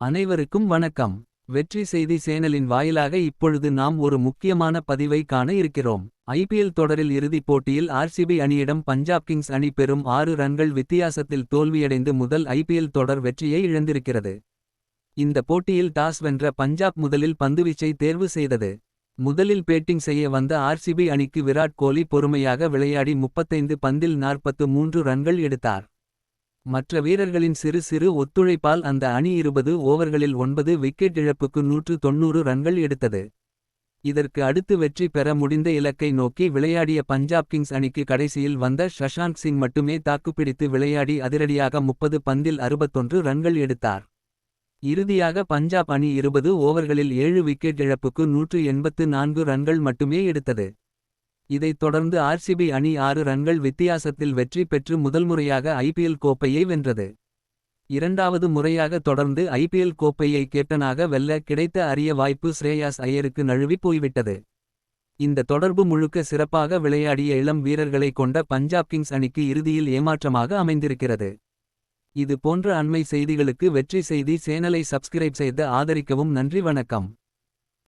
அனைவருக்கும் வணக்கம். வெற்றி செய்தி சேனலின் வாயிலாக இப்பொழுது நாம் ஒரு முக்கியமான பதிவை காண இருக்கிறோம். ஐபிஎல் தொடரில் இறுதிப் போட்டியில் ஆர்சிபி அணியிடம் பஞ்சாப் கிங்ஸ் அணி பெறும் ஆறு ரன்கள் வித்தியாசத்தில் தோல்வியடைந்து முதல் ஐபிஎல் தொடர் வெற்றியை இழந்திருக்கிறது. இந்த போட்டியில் டாஸ் வென்ற பஞ்சாப் முதலில் பந்துவீச்சை தேர்வு செய்தது. முதலில் பேட்டிங் செய்ய வந்த ஆர்சிபி அணிக்கு விராட் கோலி பொறுமையாக விளையாடி 35 பந்தில் 43 ரன்கள் எடுத்தார். மற்ற வீரர்களின் சிறு சிறு ஒத்துழைப்பால் அந்த அணி இருபது ஓவர்களில் ஒன்பது விக்கெட் இழப்புக்கு நூற்று தொன்னூறு ரன்கள் எடுத்தது. இதற்கு அடுத்து வெற்றி பெற முடிந்த இலக்கை நோக்கி விளையாடிய பஞ்சாப் கிங்ஸ் அணிக்கு கடைசியில் வந்த ஷஷாந்த் சிங் மட்டுமே தாக்குப்பிடித்து விளையாடி அதிரடியாக முப்பது பந்தில் அறுபத்தொன்று ரன்கள் எடுத்தார். இறுதியாக பஞ்சாப் அணி இருபது ஓவர்களில் ஏழு விக்கெட் இழப்புக்கு நூற்று எண்பத்து நான்கு ரன்கள் மட்டுமே எடுத்தது. இதைத் தொடர்ந்து ஆர்சிபி அணி ஆறு ரன்கள் வித்தியாசத்தில் வெற்றி பெற்று முதல்முறையாக ஐபிஎல் கோப்பையை வென்றது. இரண்டாவது முறையாக தொடர்ந்து ஐபிஎல் கோப்பையை கேப்டனாக வெல்ல கிடைத்த அரிய வாய்ப்பு ஸ்ரேயாஸ் ஐயருக்கு நழுவி போய்விட்டது. இந்த தொடர்பு முழுக்க சிறப்பாக விளையாடிய இளம் வீரர்களை கொண்ட பஞ்சாப் கிங்ஸ் அணிக்கு இறுதியில் ஏமாற்றமாக அமைந்திருக்கிறது. இது போன்ற அண்மை செய்திகளுக்கு வெற்றி செய்தி சேனலை சப்ஸ்கிரைப் செய்து ஆதரிக்கவும் நன்றி வணக்கம்.